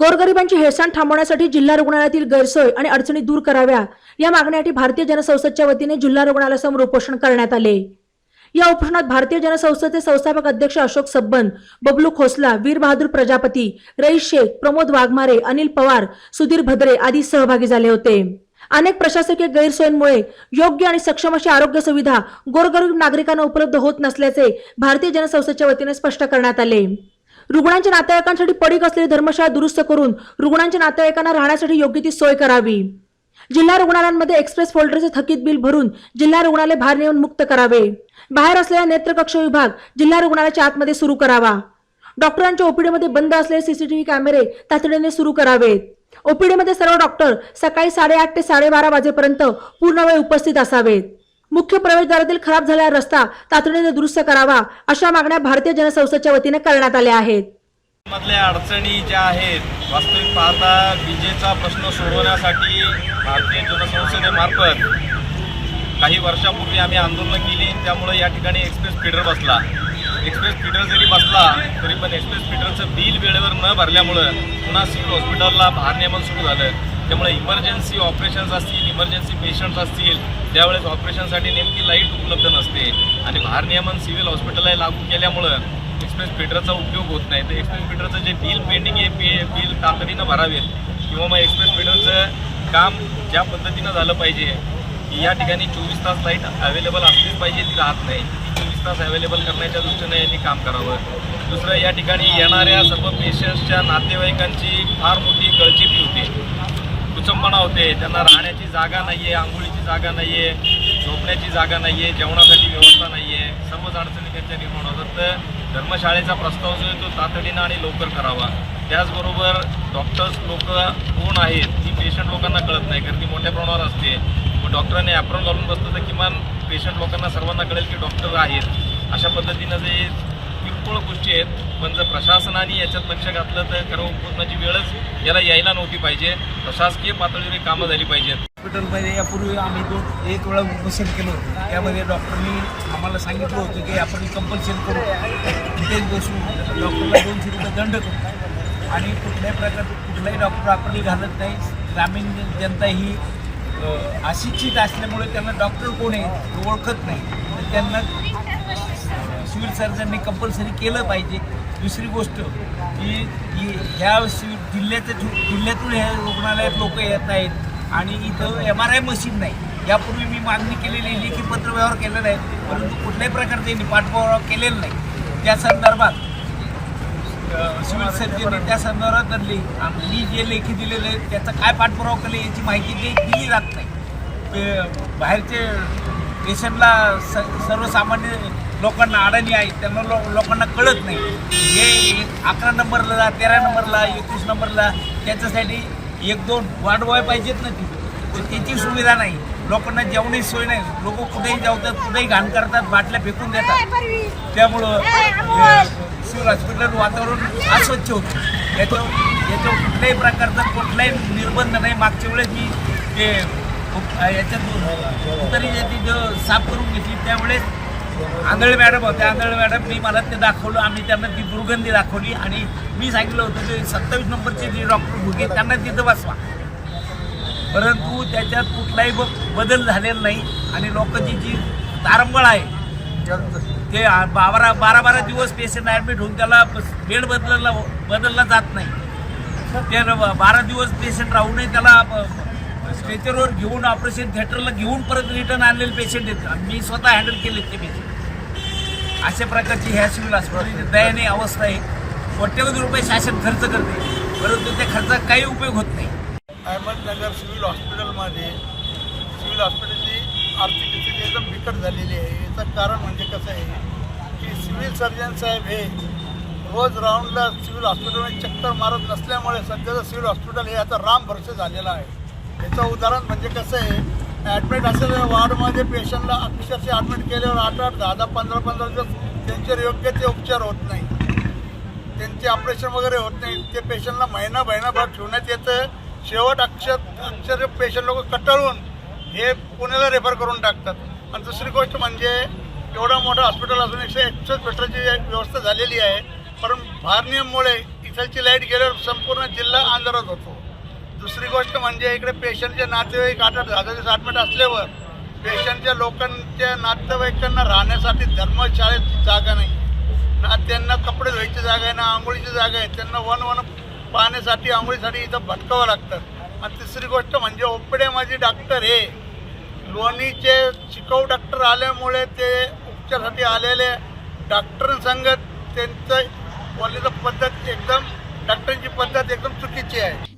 गोरगरिबांची हेळसांड थांबवण्यासाठी जिल्हा रुग्णालयातील गैरसोय आणि अडचणी दूर कराव्या या मागण्यासाठी भारतीय जनसंस्थेच्या वतीने जिल्हा रुग्णालयासमोर उपोषण करण्यात आले. या उपोषणात भारतीय जनसंस्थेचे संस्थापक अध्यक्ष अशोक सब्बन बबलू खोसला वीर बहादूर प्रजापती रईस शेख प्रमोद वाघमारे अनिल पवार सुधीर भद्रे आदी सहभागी झाले होते. अनेक प्रशासकीय गैरसोयींमुळे योग्य आणि सक्षम अशी आरोग्य सुविधा गोरगरीब नागरिकांना उपलब्ध होत नसल्याचे भारतीय जनसंस्थेच्या वतीने स्पष्ट करण्यात आले. रुग्णांच्या नातेवाईकांसाठी पडीक असलेली धर्मशाळा दुरुस्त करून रुग्णांच्या नातेवाईकांना राहण्यासाठी योग्य ती सोय करावी. जिल्हा रुग्णालयांमध्ये एक्सप्रेस फोल्डरचे थकीत बिल भरून जिल्हा रुग्णालय भार नेऊन मुक्त करावे. बाहेर असलेला नेत्रकक्ष विभाग जिल्हा रुग्णालयाच्या आतमध्ये सुरू करावा. डॉक्टरांच्या ओपीडीमध्ये बंद असलेले सीसीटीव्ही कॅमेरे तातडीने सुरू करावेत. ओपीडीमध्ये सर्व डॉक्टर सकाळी साडेआठ ते साडेबारा वाजेपर्यंत पूर्ण वेळ उपस्थित असावेत. मुख्य प्रवेशद्वारातील खराब झालेला रस्ता तातडीने दुरुस्त करावा अशा मागण्या भारतीय जनसंस्थेच्या वतीने करण्यात आल्या आहेत. मधल्या अडचणी ज्या आहेत वास्तविक पाहता विजेचा प्रश्न सोडवण्यासाठी भारतीय जनसंस्थेमार्फत काही वर्षापूर्वी आम्ही आंदोलनं केली. त्यामुळे या ठिकाणी एक्सप्रेस फीडर बसला. एक्सप्रेस फीडर जरी बसला तरी पण एक्सप्रेस फीडरचं बिल वेळेवर न भरल्यामुळं पुन्हा सिव्हिल हॉस्पिटलला भारनियमन सुरू झालं. त्यामुळे इमर्जन्सी ऑपरेशन्स असतील इमर्जन्सी पेशंट्स असतील त्यावेळेस ऑपरेशनसाठी नेमकी लाइट उपलब्ध नसते. आणि भारनियमन सिव्हिल हॉस्पिटलला लागू केल्यामुळं एक्सप्रेस फिटरचा उपयोग होत नाही. तर एक्सप्रेस फिटरचं जे बिल पेंडिंग आहे पे बिल तातडीनं भरावेत. किंवा मग एक्सप्रेस फिटरचं काम ज्या पद्धतीनं झालं पाहिजे की या ठिकाणी चोवीस तास लाइट अवेलेबल असलीच पाहिजे ती राहत नाही. ती चोवीस तास अवेलेबल करण्याच्या दृष्टीने यांनी काम करावं. दुसरं या ठिकाणी येणाऱ्या सर्व पेशंट्सच्या नातेवाईकांची फार मोठी गळचेपी होते. कुचंबणा होते. त्यांना राहण्याची जागा नाही आहे आंघोळीची जागा नाही आहे झोपण्याची जागा नाही आहे जेवणासाठी व्यवस्था नाही आहे सर्वच अडचणी त्यांच्या निर्माण होतात. तर धर्मशाळेचा प्रस्ताव जो आहे तो तातडीनं आणि लवकर करावा. त्याचबरोबर डॉक्टर्स लोक कोण आहेत ती पेशंट लोकांना कळत नाही कारण ती मोठ्या प्रमाणावर असते. मग डॉक्टरांनी ॲप्रॉन घालून बसलं तर किमान पेशंट लोकांना सर्वांना कळेल की डॉक्टर आहेत. अशा पद्धतीनं जे किरकोळ गोष्टी आहेत. पण जर प्रशासनाने याच्यात लक्ष घातलं तर खरं पूर्णाची वेळच याला यायला नव्हती पाहिजे. प्रशासकीय पातळीवर कामं झाली पाहिजेत. हॉस्पिटलमध्ये यापूर्वी आम्ही दोन एक वेळा उपोषण केलं होतं. त्यामध्ये डॉक्टरनी आम्हाला सांगितलं होतं की आपण कंपल्शन करू. तिथेच बसू डॉक्टरला दोनशे रुपये दंड करू. आणि कुठल्याही प्रकार कुठलाही डॉक्टर आपण घालत नाही. ग्रामीण जनता ही अशिक्षित असल्यामुळे त्यांना डॉक्टर कोण आहे ओळखत नाही. तर त्यांना सिव्हिल सर्जनने कंपल्सरी केलं पाहिजे. दुसरी गोष्ट की ह्या सिव्हिल जिल्ह्याच्या जिल्ह्यातून ह्या रुग्णालयात लोक येत आहेत आणि इथं एम आर आय मशीन नाही. यापूर्वी मी मागणी केलेली आहे लेखी पत्रव्यवहार केलेला आहे परंतु कुठल्याही प्रकारचे पाठपुरावा केलेला नाही. त्या संदर्भात सिव्हिल सर्जनने त्या संदर्भात धरली. मी जे लेखी दिलेले आहेत त्याचा काय पाठपुरावा केले याची माहिती ते दिली जात नाही. बाहेरचे पेशंटला स सर्वसामान्य लोकांना अडाणी आहेत त्यांना लो लोकांना कळत नाही. हे अकरा नंबरला तेरा नंबरला एकवीस नंबरला त्याच्यासाठी एक दोन वाढवाय पाहिजेत ना ती. त्याची सुविधा नाही. लोकांना जेवणाची सोय नाही. लोक कुठेही जातात कुठेही घाण करतात बाटल्या फेकून देतात. त्यामुळं सिव्हिल हॉस्पिटल वातावरण अस्वच्छ होतं. याच्या याच्यावर कुठल्याही प्रकारचा कुठलाही निर्बंध नाही. मागच्या वेळेस मी ते खूप- याच्यात तरी साफ करून घेतली त्यावेळेस आंधळे मॅडम होते आंधळे मॅडमनी मला ते दाखवलं आम्ही त्यांना ती दुर्गंधी दाखवली आणि मी सांगितलं होतं की सत्तावीस नंबरचे जे डॉक्टर भुगे त्यांना तिथं बसवा. परंतु त्याच्यात कुठलाही ब बदल झालेला नाही आणि लोकांची जी तारंबळ आहे ते बारा बारा बारा दिवस पेशंट ॲडमिट होऊन त्याला बेड बदलला बदलला जात नाही. ते बारा दिवस पेशंट राहूनही त्याला स्ट्रेचरवर घेऊन ऑपरेशन थिएटरला घेऊन परत रिटर्न आणलेले पेशंट आहेत. मी स्वतः हँडल केले ते पेशंट अशा प्रकारची ह्या सिव्हिल हॉस्पिटलची दयानीय अवस्था आहे. कोट्यवधी रुपये शासन खर्च करते. परंतु त्या खर्चाचा काही उपयोग होत नाही. अहमदनगर सिव्हिल हॉस्पिटलमध्ये सिव्हिल हॉस्पिटलची आर्थिक स्थिती एकदम बिकट झालेली आहे. याचं कारण म्हणजे कसं आहे की सिव्हिल सर्जन साहेब हे रोज राऊंडला सिव्हिल हॉस्पिटलमध्ये चक्कर मारत नसल्यामुळे सध्याचं सिव्हिल हॉस्पिटल हे आता राम भरसे झालेलं आहे. याचं उदाहरण म्हणजे कसं आहे ॲडमिट असलेल्या वार्डमध्ये पेशंटला अक्षरशः ॲडमिट केल्यावर आठ आठ दहा दहा पंधरा पंधरा दिवस त्यांच्यावर योग्य ते उपचार होत नाही. त्यांचे ऑपरेशन वगैरे होत नाही. ते पेशंटला महिना महिनाभर ठेवण्यात येतं. शेवट अक्षर अक्षर पेशंट लोक कटाळून हे पुण्याला रेफर करून टाकतात. आणि दुसरी गोष्ट म्हणजे एवढा मोठं हॉस्पिटल असून एकशे एकसष्ट बेटरची व्यवस्था झालेली आहे. पण भारनियममुळे इथलची लाइट गेल्यावर संपूर्ण जिल्हा अंधारात होतो. दुसरी गोष्ट म्हणजे इकडे पेशंटचे नातेवाईक आठ आठ हजार ॲडमिट असल्यावर पेशंटच्या लोकांच्या नातेवाईकांना राहण्यासाठी धर्मशाळेत जागा नाही. ना त्यांना कपडे धुवायची जागा आहे ना आंघोळीची जागा आहे. त्यांना वन वन पाहण्यासाठी आंघोळीसाठी इथं भटकावं लागतं. आणि तिसरी गोष्ट म्हणजे ओपडे माझे डॉक्टर हे लोणीचे शिकाऊ डॉक्टर आल्यामुळे ते उपचारासाठी आलेले डॉक्टरांसंगत त्यांचं बोलण्याचं पद्धत एक डॉक्टरांची पद्धत एकदम चुकीची आहे